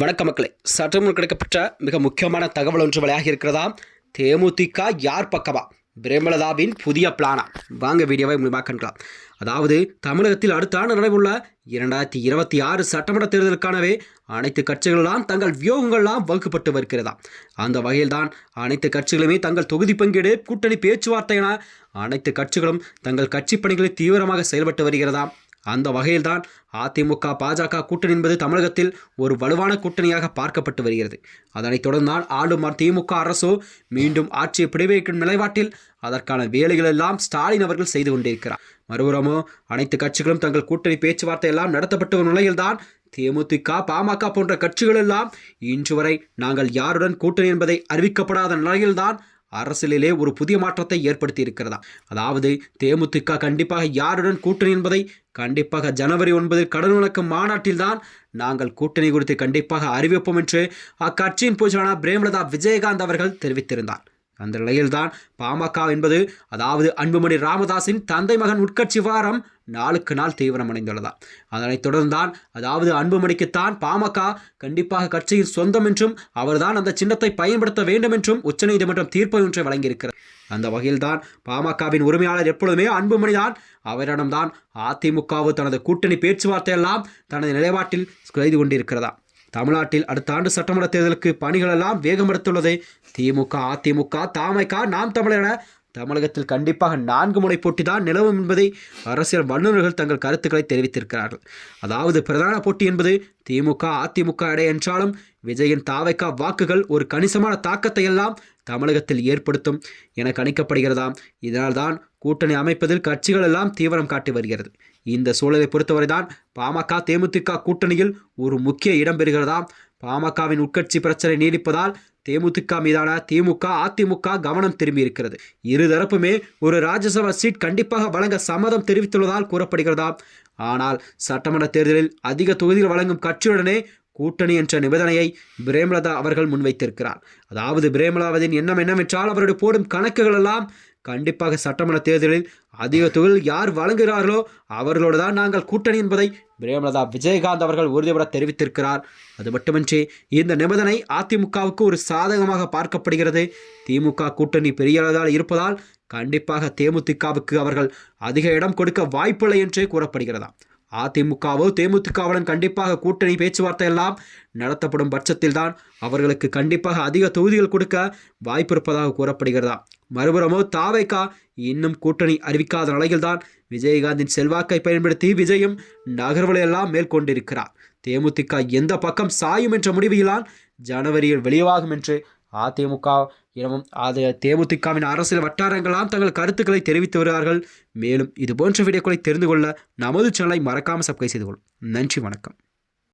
வணக்க மக்களே. சற்றுமுன் கிடைக்கப்பட்ட மிக முக்கியமான தகவல் ஒன்று விளையாகி இருக்கிறதா? தேமுதிக யார் பக்கமா? பிரேமலதாவின் புதிய பிளானா வாங்க வீடியோவை முடிவாக கண்டலாம் அதாவது தமிழகத்தில் அடுத்த ஆண்டு நடைபெறுள்ள இரண்டாயிரத்தி இருபத்தி ஆறு சட்டமன்ற தேர்தலுக்கானவே அனைத்து கட்சிகளெல்லாம் தங்கள் வியோகங்கள்லாம் வகுக்கப்பட்டு வருகிறதா? அந்த வகையில்தான் அனைத்து கட்சிகளுமே தங்கள் தொகுதி பங்கீடு கூட்டணி பேச்சுவார்த்தை என அனைத்து கட்சிகளும் தங்கள் கட்சி பணிகளில் தீவிரமாக செயல்பட்டு வருகிறதா? அந்த வகையில்தான் அதிமுக பாஜக கூட்டணி என்பது தமிழகத்தில் ஒரு வலுவான கூட்டணியாக பார்க்கப்பட்டு வருகிறது. அதனைத் தொடர்ந்தான் ஆளும் திமுக அரசோ மீண்டும் ஆட்சியை பிடிவைக்கும் நிலைப்பாட்டில் அதற்கான வேலைகள் எல்லாம் ஸ்டாலின் அவர்கள் செய்து கொண்டிருக்கிறார். மறுபுறமோ அனைத்து கட்சிகளும் தங்கள் கூட்டணி பேச்சுவார்த்தை எல்லாம் நடத்தப்பட்ட ஒரு நிலையில்தான் தேமுதிக பாமக போன்ற கட்சிகள் எல்லாம் இன்று வரை நாங்கள் யாருடன் கூட்டணி என்பதை அறிவிக்கப்படாத நிலையில்தான் அரசியலிலே ஒரு புதிய மாற்றத்தை ஏற்படுத்தி இருக்கிறதா அதாவது தேமுதிக கண்டிப்பாக யாருடன் கூட்டணி என்பதை கண்டிப்பாக ஜனவரி ஒன்பது கடன் வழக்கம் மாநாட்டில்தான் நாங்கள் கூட்டணி குறித்து கண்டிப்பாக அறிவிப்போம் என்று அக்கட்சியின் பூஜான பிரேமலதா விஜயகாந்த் அவர்கள் தெரிவித்திருந்தார். அந்த நிலையில்தான் பாமக என்பது அதாவது அன்புமணி ராமதாஸின் தந்தை மகன் உட்கட்சி வாரம் நாளுக்கு நாள் தீவிரமடைந்துள்ளதா? அதனைத் தொடர்ந்தான் அதாவது அன்புமணிக்குத்தான் பாமக கண்டிப்பாக கட்சியின் சொந்தம் என்றும் அவர்தான் அந்த சின்னத்தை பயன்படுத்த வேண்டும் என்றும் உச்சநீதிமன்றம் தீர்ப்பு ஒன்றை வழங்கியிருக்கிறது. அந்த வகையில்தான் பாமகவின் உரிமையாளர் எப்பொழுதுமே அன்புமணிதான். அவரிடம்தான் அதிமுகவு தனது கூட்டணி பேச்சுவார்த்தையெல்லாம் தனது நிலைப்பாட்டில் செய்து கொண்டிருக்கிறதா? தமிழ்நாட்டில் அடுத்த ஆண்டு சட்டமன்ற தேர்தலுக்கு பணிகள் எல்லாம் வேகமெடுத்துள்ளது திமுக அதிமுக தாமைக்கா நாம் தமிழர் என தமிழகத்தில் கண்டிப்பாக நான்கு முனை போட்டி தான் நிலவும் என்பதை அரசியல் வல்லுநர்கள் தங்கள் கருத்துக்களை தெரிவித்திருக்கிறார்கள். அதாவது பிரதான போட்டி என்பது திமுக அதிமுக இடையே என்றாலும் விஜயின் தாவைக்கா வாக்குகள் ஒரு கணிசமான தாக்கத்தை எல்லாம் தமிழகத்தில் ஏற்படுத்தும் என கணிக்கப்படுகிறதாம். இதனால்தான் கூட்டணி அமைப்பதில் கட்சிகள் எல்லாம் தீவிரம் காட்டி வருகிறது. இந்த சூழலை பொறுத்தவரைதான் பாமக தேமுதிக கூட்டணியில் ஒரு முக்கிய இடம் பெறுகிறதாம். பாமகவின் உட்கட்சி பிரச்சனை நீடிப்பதால் தேமுதிக மீதான திமுக அதிமுக கவனம் திரும்பி இருக்கிறது இருதரப்புமே ஒரு ராஜ்யசபா சீட் கண்டிப்பாக வழங்க சம்மதம் தெரிவித்துள்ளதால் கூறப்படுகிறதாம் ஆனால் சட்டமன்ற தேர்தலில் அதிக தொகுதிகள் வழங்கும் கட்சியுடனே கூட்டணி என்ற நிபந்தனையை பிரேமலதா அவர்கள் முன்வைத்திருக்கிறார். அதாவது பிரேமலாவதின் எண்ணம் என்னவென்றால் அவருடைய போடும் கணக்குகள் எல்லாம் கண்டிப்பாக சட்டமன்ற தேர்தலில் அதிக தொழில் யார் வழங்குகிறார்களோ அவர்களோடு தான் நாங்கள் கூட்டணி என்பதை பிரேமலதா விஜயகாந்த் அவர்கள் உறுதிபட தெரிவித்திருக்கிறார். அது மட்டுமின்றி இந்த நிபந்தனை அதிமுகவுக்கு ஒரு சாதகமாக பார்க்கப்படுகிறது. திமுக கூட்டணி பெரிய அளவில் இருப்பதால் கண்டிப்பாக தேமுதிகவுக்கு அவர்கள் அதிக இடம் கொடுக்க வாய்ப்பில்லை என்றே கூறப்படுகிறதா? அதிமுகவோ தேமுதிகவுடன் கண்டிப்பாக கூட்டணி பேச்சுவார்த்தை எல்லாம் நடத்தப்படும் பட்சத்தில்தான் அவர்களுக்கு கண்டிப்பாக அதிக தொகுதிகள் கொடுக்க வாய்ப்பு இருப்பதாக கூறப்படுகிறதா? மறுபுறமோ தாவைக்கா. இன்னும் கூட்டணி அறிவிக்காத நிலையில்தான் விஜயகாந்தின் செல்வாக்கை பயன்படுத்தி விஜயும் நகர்வுகளையெல்லாம் மேற்கொண்டிருக்கிறார். தேமுதிக எந்த பக்கம் சாயும் என்ற முடிவிலான் ஜனவரியில் வெளியாகும் என்று அதிமுக எனவும் அது தேமுதிகவின் அரசியல் வட்டாரங்களாம் தங்கள் கருத்துக்களை தெரிவித்து வருகிறார்கள். மேலும் இது போன்ற வீடியோக்களை தெரிந்து கொள்ள நமது சேனலை மறக்காமல் சப்ஸ்கிரைப் செய்து கொள்ளும் நன்றி வணக்கம்.